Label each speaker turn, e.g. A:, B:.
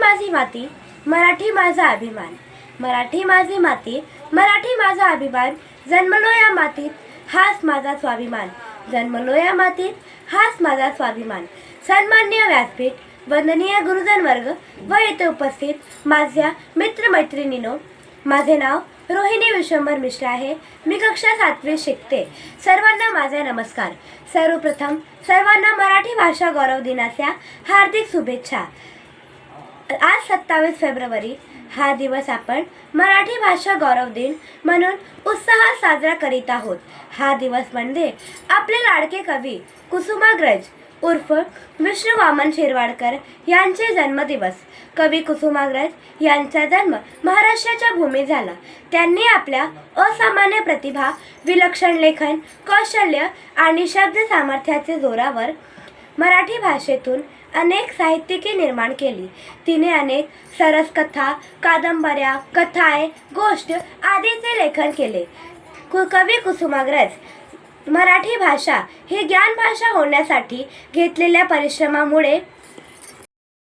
A: माझी माती मराठी माझा अभिमान. मराठी माझी माती मराठी माझा अभिमान. जन्मलो या मातीत हाच माझा स्वाभिमान. जन्मलो या मातीत हाच माझा स्वाभिमान. सन्मान्य व्यासपीठ वंदनीय गुरुजन वर्ग व येथे उपस्थित माझ्या मित्रमैत्रिणीनो. माझे नाव रोहिणी विश्वंभर मिश्रा आहे. मी कक्षा सातवी शिकते. सर्वांना माझा नमस्कार. सर्वप्रथम सर्वांना मराठी भाषा गौरव दिनाच्या हार्दिक शुभेच्छा. आज सत्तावीस फेब्रुवारी हा दिवस आपण मराठी भाषा गौरव दिन म्हणून उत्साहात साजरा करीत आहोत. हा दिवस म्हणजे आपले लाडके कवी कुसुमाग्रज उर्फ विष्णू वामन शिरवाडकर यांचे जन्मदिवस. कवी कुसुमाग्रज यांचा जन्म महाराष्ट्राच्या भूमी झाला. त्यांनी आपल्या असामान्य प्रतिभा विलक्षण लेखन कौशल्य आणि शब्द सामर्थ्याचे जोरावर मराठी भाषेतून अनेक साहित्यिके निर्माण केली. तिने अनेक सरस कथा कादंबऱ्या कथाय गोष्ट आदीचे लेखन केले. कु कवी कुसुमाग्रज मराठी भाषा ही ज्ञानभाषा होण्यासाठी घेतलेल्या परिश्रमामुळे